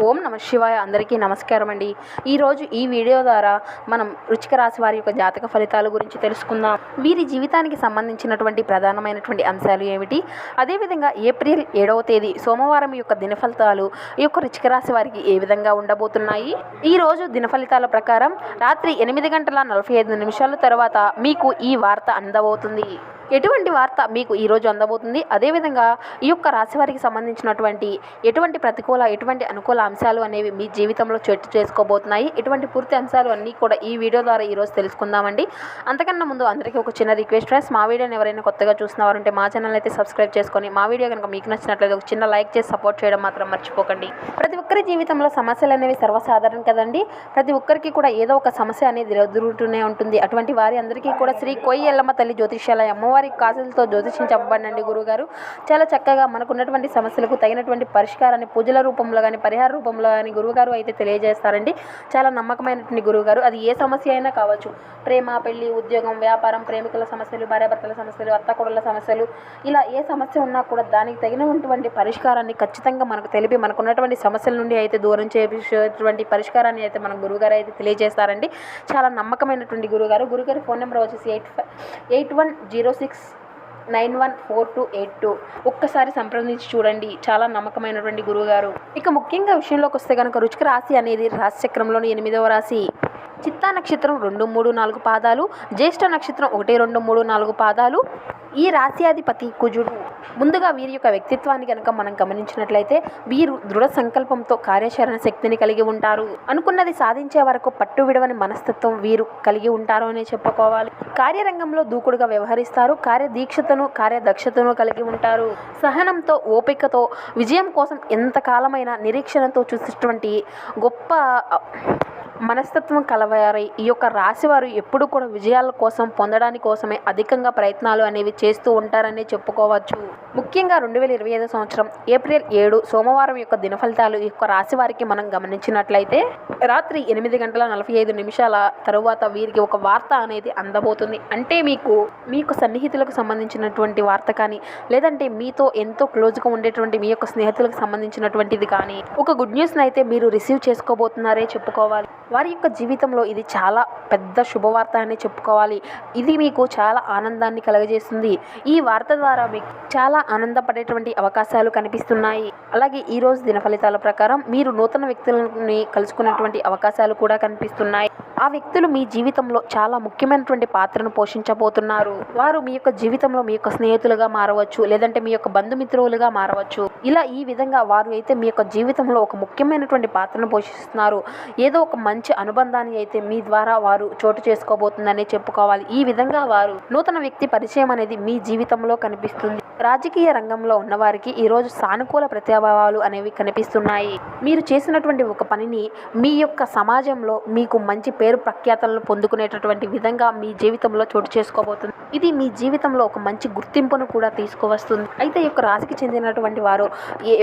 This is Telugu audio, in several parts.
ఓం నమ శివాయ అందరికీ నమస్కారం అండి. ఈరోజు ఈ వీడియో ద్వారా మనం రుచిక రాశి వారి యొక్క జాతక ఫలితాల గురించి తెలుసుకుందాం. వీరి జీవితానికి సంబంధించినటువంటి ప్రధానమైనటువంటి అంశాలు ఏమిటి? అదేవిధంగా ఏప్రిల్ ఏడవ తేదీ సోమవారం యొక్క దిన ఫలితాలు ఈ యొక్క రుచిక రాశి వారికి ఏ విధంగా ఉండబోతున్నాయి? ఈరోజు దిన ఫలితాల ప్రకారం రాత్రి ఎనిమిది గంటల నలభై ఐదు నిమిషాల తర్వాత మీకు ఈ వార్త అందబోతుంది. ఎటువంటి వార్త మీకు ఈరోజు అందబోతుంది? అదేవిధంగా ఈ యొక్క రాశి వారికి సంబంధించినటువంటి ఎటువంటి ప్రతికూల ఎటువంటి అనుకూల అంశాలు అనేవి మీ జీవితంలో చర్చ చేసుకోబోతున్నాయి? ఇటువంటి పూర్తి అంశాలు అన్నీ కూడా ఈ వీడియో ద్వారా ఈరోజు తెలుసుకుందామండి. అంతకన్నా ముందు అందరికీ ఒక చిన్న రిక్వెస్ట్ ఫ్రెండ్స్ మా వీడియోని ఎవరైనా కొత్తగా చూసినవారంటే మా ఛానల్ అయితే సబ్స్క్రైబ్ చేసుకొని మా వీడియో కనుక మీకు నచ్చినట్లయితే ఒక చిన్న లైక్ చేసి సపోర్ట్ చేయడం మాత్రం మర్చిపోకండి. ప్రతి ఒక్కరి జీవితంలో సమస్యలు అనేవి సర్వసాధారణం కదండి. ప్రతి ఒక్కరికి కూడా ఏదో ఒక సమస్య అనేది ఎదురుతూనే ఉంటుంది. అటువంటి వారి అందరికీ కూడా శ్రీ కొయ్యి ఎల్లమ్మ తల్లి జ్యోతిష్యాలయ అమ్మవారి కాసులతో జ్యోతిష్యం చెప్పబడండి గురుగారు. చాలా చక్కగా మనకున్నటువంటి సమస్యలకు తగినటువంటి పరిష్కారాన్ని పూజల రూపంలో కానీ పరిహార రూపంలో కానీ గురువుగారు అయితే తెలియజేస్తారండి. చాలా నమ్మకమైనటువంటి గురువుగారు అది ఏ సమస్య అయినా కావచ్చు. ప్రేమ పెళ్ళి ఉద్యోగం వ్యాపారం ప్రేమికుల సమస్యలు భార్యాభర్తల సమస్యలు అత్తకూడల సమస్యలు ఇలా ఏ సమస్య ఉన్నా కూడా దానికి తగినటువంటి పరిష్కారాన్ని ఖచ్చితంగా మనకు తెలిపి మనకున్నటువంటి సమస్యల నుండి అయితే దూరం చేసేటువంటి పరిష్కారాన్ని అయితే మన గురువుగారు అయితే తెలియజేస్తారండి. చాలా నమ్మకమైనటువంటి గురుగారు. గురుగారి ఫోన్ నెంబర్ వచ్చేసి eight five eight one zero six nine one four two eight two. ఒక్కసారి సంప్రదించి చూడండి. చాలా నమ్మకమైనటువంటి గురువుగారు. ఇక ముఖ్యంగా విషయంలోకి వస్తే కనుక రుచిక రాశి అనేది రాశిచక్రంలోని ఎనిమిదవ రాశి. చిత్తా నక్షత్రం రెండు మూడు నాలుగు పాదాలు జ్యేష్ఠ నక్షత్రం ఒకటి రెండు మూడు నాలుగు పాదాలు. ఈ రాశ్యాధిపతి కుజుడు ముందుగా వీరి యొక్క వ్యక్తిత్వాన్ని కనుక మనం గమనించినట్లయితే వీరు దృఢ సంకల్పంతో కార్యాచరణ శక్తిని కలిగి ఉంటారు. అనుకున్నది సాధించే వరకు పట్టు విడవని మనస్తత్వం వీరు కలిగి ఉంటారు అనే చెప్పుకోవాలి. కార్యరంగంలో దూకుడుగా వ్యవహరిస్తారు కార్యదీక్షతను కార్యదక్షతను కలిగి ఉంటారు. సహనంతో ఓపికతో విజయం కోసం ఎంతకాలమైన నిరీక్షణతో చూసినటువంటి గొప్ప మనస్తత్వం కలవారై. ఈ యొక్క రాశివారు ఎప్పుడు కూడా విజయాల కోసం పొందడాని కోసమే అధికంగా ప్రయత్నాలు అనేవి చేస్తూ ఉంటారని చెప్పుకోవచ్చు. ముఖ్యంగా రెండు వేల ఇరవై ఐదు సంవత్సరం ఏప్రిల్ ఏడు సోమవారం యొక్క దిన ఫలితాలు ఈ యొక్క రాశి వారికి మనం గమనించినట్లయితే రాత్రి ఎనిమిది గంటల నలభై ఐదు నిమిషాల తరువాత వీరికి ఒక వార్త అనేది అందబోతుంది. అంటే మీకు మీకు సన్నిహితులకు సంబంధించినటువంటి వార్త కానీ లేదంటే మీతో ఎంతో క్లోజ్గా ఉండేటువంటి మీ యొక్క స్నేహితులకు సంబంధించినటువంటిది కానీ ఒక గుడ్ న్యూస్ని అయితే మీరు రిసీవ్ చేసుకోబోతున్నారే చెప్పుకోవాలి. వారి యొక్క జీవితంలో ఇది చాలా పెద్ద శుభవార్త అని చెప్పుకోవాలి. ఇది మీకు చాలా ఆనందాన్ని కలగజేస్తుంది. ఈ వార్త ద్వారా మీకు చాలా ఆనందపడేటువంటి అవకాశాలు కనిపిస్తున్నాయి. అలాగే ఈ రోజు దిన ఫలితాల ప్రకారం మీరు నూతన వ్యక్తులని కలుసుకున్నటువంటి అవకాశాలు కూడా కనిపిస్తున్నాయి. ఆ వ్యక్తులు మీ జీవితంలో చాలా ముఖ్యమైనటువంటి పాత్రను పోషించబోతున్నారు. వారు మీ యొక్క జీవితంలో మీ యొక్క స్నేహితులుగా మారవచ్చు లేదంటే మీ యొక్క బంధుమిత్రులుగా మారవచ్చు. ఇలా ఈ విధంగా వారు అయితే మీ యొక్క జీవితంలో ఒక ముఖ్యమైనటువంటి పాత్రను పోషిస్తున్నారు. ఏదో ఒక మంచి మంచి అనుబంధాన్ని అయితే మీ ద్వారా వారు చోటు చేసుకోబోతుందని చెప్పుకోవాలి. ఈ విధంగా వారు నూతన వ్యక్తి పరిచయం అనేది మీ జీవితంలో కనిపిస్తుంది. రాజకీయ రంగంలో ఉన్నవారికి ఈరోజు సానుకూల ప్రతిభావాలు అనేవి కనిపిస్తున్నాయి. మీరు చేసినటువంటి ఒక పనిని మీ యొక్క సమాజంలో మీకు మంచి పేరు ప్రఖ్యాతలను పొందుకునేటటువంటి విధంగా మీ జీవితంలో చోటు చేసుకోబోతుంది. ఇది మీ జీవితంలో ఒక మంచి గుర్తింపును కూడా తీసుకువస్తుంది. అయితే ఈ యొక్క రాశికి చెందినటువంటి వారు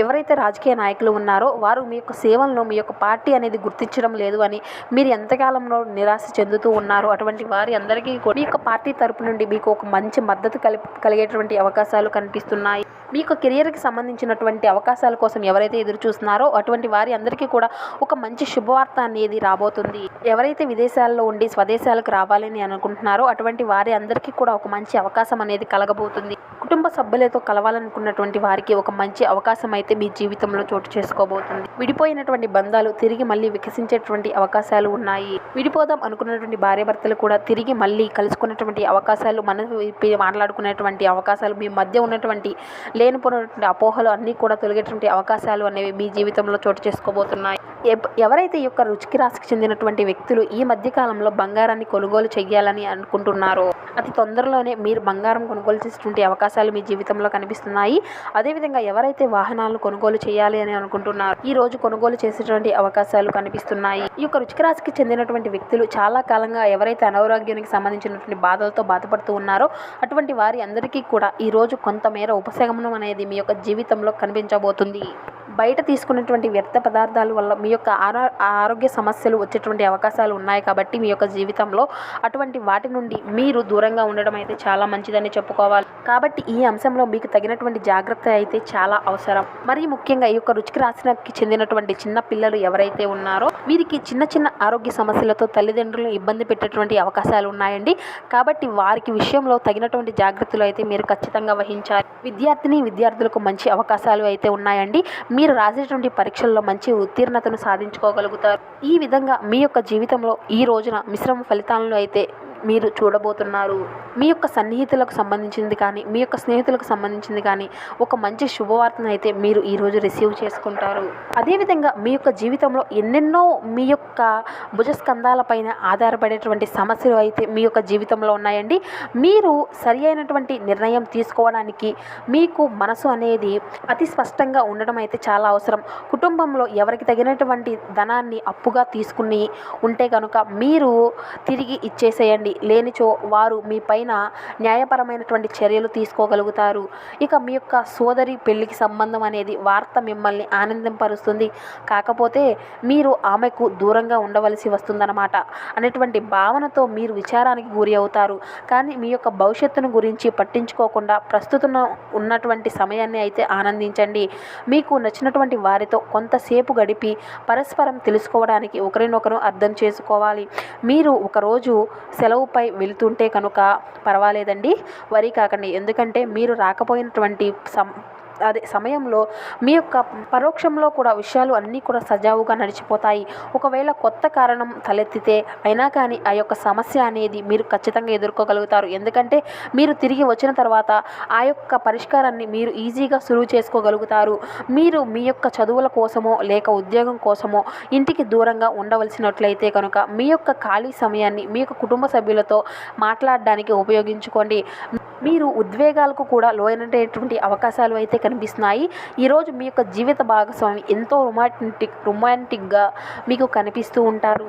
ఎవరైతే రాజకీయ నాయకులు ఉన్నారో వారు మీ యొక్క సేవలను మీ యొక్క పార్టీ అనేది గుర్తించడం లేదు అని మీరు ఎంతకాలంలో నిరాశ చెందుతూ ఉన్నారు అటువంటి వారి అందరికీ కూడా మీ యొక్క పార్టీ తరపు నుండి మీకు ఒక మంచి మద్దతు కలి కలిగేటువంటి అవకాశాలు కనిపిస్తున్నాయి. మీ యొక్క కెరియర్కి సంబంధించినటువంటి అవకాశాల కోసం ఎవరైతే ఎదురు చూస్తున్నారో అటువంటి వారి అందరికీ కూడా ఒక మంచి శుభవార్త అనేది రాబోతుంది. ఎవరైతే విదేశాల్లో ఉండి స్వదేశాలకు రావాలని అనుకుంటున్నారో అటువంటి వారి అందరికీ కూడా ఒక మంచి అవకాశం అనేది కలగబోతుంది. కుటుంబ సభ్యులతో కలవాలనుకున్నటువంటి వారికి ఒక మంచి అవకాశం అయితే మీ జీవితంలో చోటు చేసుకోబోతుంది. విడిపోయినటువంటి బంధాలు తిరిగి మళ్ళీ వికసించేటువంటి అవకాశాలు ఉన్నాయి. విడిపోదాం అనుకున్నటువంటి భార్యాభర్తలు కూడా తిరిగి మళ్ళీ కలుసుకున్నటువంటి అవకాశాలు మన మాట్లాడుకునేటువంటి అవకాశాలు మీ మధ్య ఉన్నటువంటి లేనిపోయినటువంటి అపోహలు అన్నీ కూడా తొలగేటువంటి అవకాశాలు అనేవి మీ జీవితంలో చోటు చేసుకోబోతున్నాయి. ఎవరైతే ఈ యొక్క రుచికి రాశికి చెందినటువంటి వ్యక్తులు ఈ మధ్య కాలంలో బంగారాన్ని కొనుగోలు చేయాలని అనుకుంటున్నారో అతి తొందరలోనే మీరు బంగారం కొనుగోలు చేసేటువంటి అవకాశాలు మీ జీవితంలో కనిపిస్తున్నాయి. అదేవిధంగా ఎవరైతే వాహనాలు కొనుగోలు చేయాలి అని అనుకుంటున్నారో ఈ రోజు కొనుగోలు చేసేటువంటి అవకాశాలు కనిపిస్తున్నాయి. ఈ యొక్క రుచిక రాశికి చెందినటువంటి వ్యక్తులు చాలా కాలంగా ఎవరైతే అనారోగ్యానికి సంబంధించినటువంటి బాధలతో బాధపడుతూ ఉన్నారో అటువంటి వారి అందరికీ కూడా ఈ రోజు కొంతమేర ఉపశమనం అనేది మీ యొక్క జీవితంలో కనిపించబోతుంది. బయట తీసుకున్నటువంటి వ్యర్థ పదార్థాల వల్ల మీ యొక్క ఆరో ఆరోగ్య సమస్యలు వచ్చేటువంటి అవకాశాలు ఉన్నాయి కాబట్టి మీ యొక్క జీవితంలో అటువంటి వాటి నుండి మీరు దూరంగా ఉండడం అయితే చాలా మంచిదని చెప్పుకోవాలి. కాబట్టి ఈ అంశంలో మీకు తగినటువంటి జాగ్రత్త అయితే చాలా అవసరం. మరి ముఖ్యంగా ఈ యొక్క రుచికి రాసినకి చెందినటువంటి చిన్న పిల్లలు ఎవరైతే ఉన్నారో వీరికి చిన్న చిన్న ఆరోగ్య సమస్యలతో తల్లిదండ్రులను ఇబ్బంది పెట్టేటువంటి అవకాశాలు ఉన్నాయండి. కాబట్టి వారికి విషయంలో తగినటువంటి జాగ్రత్తలు అయితే మీరు ఖచ్చితంగా వహించాలి. విద్యార్థిని విద్యార్థులకు మంచి అవకాశాలు అయితే ఉన్నాయండి. మీరు రాసేటువంటి పరీక్షల్లో మంచి ఉత్తీర్ణతను సాధించుకోగలుగుతారు. ఈ విధంగా మీ యొక్క జీవితంలో ఈ రోజున మిశ్రమ ఫలితాలను అయితే మీరు చూడబోతున్నారు. మీ యొక్క సన్నిహితులకు సంబంధించింది కానీ మీ యొక్క స్నేహితులకు సంబంధించింది కానీ ఒక మంచి శుభవార్తను అయితే మీరు ఈరోజు రిసీవ్ చేసుకుంటారు. అదేవిధంగా మీ యొక్క జీవితంలో ఎన్నెన్నో మీ యొక్క భుజస్కంధాలపైన ఆధారపడేటువంటి సమస్యలు అయితే మీ యొక్క జీవితంలో ఉన్నాయండి. మీరు సరి అయినటువంటి నిర్ణయం తీసుకోవడానికి మీకు మనసు అనేది అతి స్పష్టంగా ఉండడం అయితే చాలా అవసరం. కుటుంబంలో ఎవరికి తగినటువంటి ధనాన్ని అప్పుగా తీసుకుని ఉంటే కనుక మీరు తిరిగి ఇచ్చేసేయండి. లేనిచో వారు మీ పైన న్యాయపరమైనటువంటి చర్యలు తీసుకోగలుగుతారు. ఇక మీ యొక్క సోదరి పెళ్ళికి సంబంధం అనేది వార్త మిమ్మల్ని ఆనందింపరుస్తుంది. కాకపోతే మీరు ఆమెకు దూరంగా ఉండవలసి వస్తుందన్నమాట. అనేటువంటి భావనతో మీరు విచారానికి గురి అవుతారు. కానీ మీ యొక్క భవిష్యత్తును గురించి పట్టించుకోకుండా ప్రస్తుతం ఉన్నటువంటి సమయాన్ని అయితే ఆనందించండి. మీకు నచ్చినటువంటి వారితో కొంతసేపు గడిపి పరస్పరం తెలుసుకోవడానికి ఒకరినొకరు అర్థం చేసుకోవాలి. మీరు ఒకరోజు సెలవుపై వెళ్తుంటే కనుక పర్వాలేదండి. వరి కాకండి. ఎందుకంటే మీరు రాకపోయినటువంటి సం అదే సమయంలో మీ యొక్క పరోక్షంలో కూడా విషయాలు అన్నీ కూడా సజావుగా నడిచిపోతాయి. ఒకవేళ కొత్త కారణం తలెత్తితే అయినా కానీ ఆ యొక్క సమస్య అనేది మీరు ఖచ్చితంగా ఎదుర్కోగలుగుతారు. ఎందుకంటే మీరు తిరిగి వచ్చిన తర్వాత ఆ యొక్క పరిష్కారాన్ని మీరు ఈజీగా సులువు చేసుకోగలుగుతారు. మీరు మీ యొక్క చదువుల కోసమో లేక ఉద్యోగం కోసమో ఇంటికి దూరంగా ఉండవలసినట్లయితే కనుక మీ యొక్క ఖాళీ సమయాన్ని మీ యొక్క కుటుంబ సభ్యులతో మాట్లాడడానికి ఉపయోగించుకోండి. మీరు ఉద్వేగాలకు కూడా లోనైనటువంటి అవకాశాలు అయితే కనిపిస్తున్నాయి. ఈరోజు మీ యొక్క జీవిత భాగస్వామి ఎంతో రొమాంటిక్ రొమాంటిక్గా మీకు కనిపిస్తూ ఉంటారు.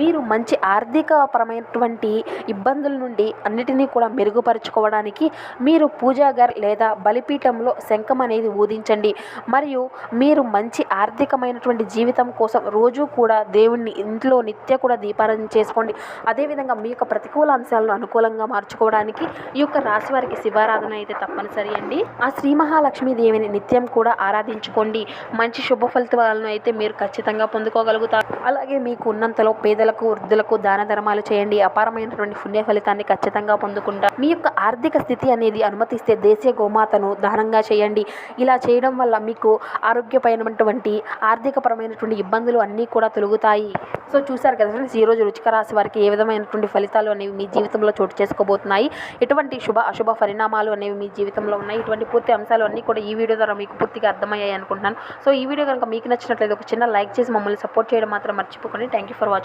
మీరు మంచి ఆర్థికపరమైనటువంటి ఇబ్బందుల నుండి అన్నిటినీ కూడా మెరుగుపరుచుకోవడానికి మీరు పూజాగర్ లేదా బలిపీఠంలో శంఖం అనేది ఊదించండి. మరియు మీరు మంచి ఆర్థికమైనటువంటి జీవితం కోసం రోజు కూడా దేవుణ్ణి ఇంట్లో నిత్య కూడా దీపారాధన చేసుకోండి. అదేవిధంగా మీ యొక్క ప్రతికూల అంశాలను అనుకూలంగా మార్చుకోవడానికి ఈ యొక్క రాశి వారికి శివారాధన అయితే తప్పనిసరి అండి. ఆ శ్రీ మహాలక్ష్మి దేవిని నిత్యం కూడా ఆరాధించుకోండి. మంచి శుభ ఫలితాలను అయితే మీరు ఖచ్చితంగా పొందుకోగలుగుతారు. అలాగే మీకు ఉన్నంతలో పేద పేదలకు వృద్ధులకు దాన ధర్మాలు చేయండి. అపారమైనటువంటి పుణ్య ఫలితాన్ని ఖచ్చితంగా పొందుకుంటారు. మీ యొక్క ఆర్థిక స్థితి అనేది అనుమతిస్తే దేశీయ గోమాతను దానంగా చేయండి. ఇలా చేయడం వల్ల మీకు ఆరోగ్యపరమైనటువంటి ఆర్థికపరమైనటువంటి ఇబ్బందులు అన్నీ కూడా తొలుగుతాయి. సో చూసారు కదా ఫ్రెండ్స్ ఈ రోజు రుచిక రాశి వారికి ఏ విధమైనటువంటి ఫలితాలు అనేవి మీ జీవితంలో చోటు చేసుకోబోతున్నాయి. ఎటువంటి శుభ అశుభ పరిణామాలు అనేవి మీ జీవితంలో ఉన్నాయి? ఇటువంటి పూర్తి అంశాలు అన్నీ కూడా ఈ వీడియో ద్వారా మీకు పూర్తిగా అర్థమయ్యాయి అనుకుంటున్నాను. సో ఈ వీడియో కనుక మీకు నచ్చినట్లయితే ఒక చిన్న లైక్ చేసి మమ్మల్ని సపోర్ట్ చేయడం మాత్రం మర్చిపోకండి. Thank you for watching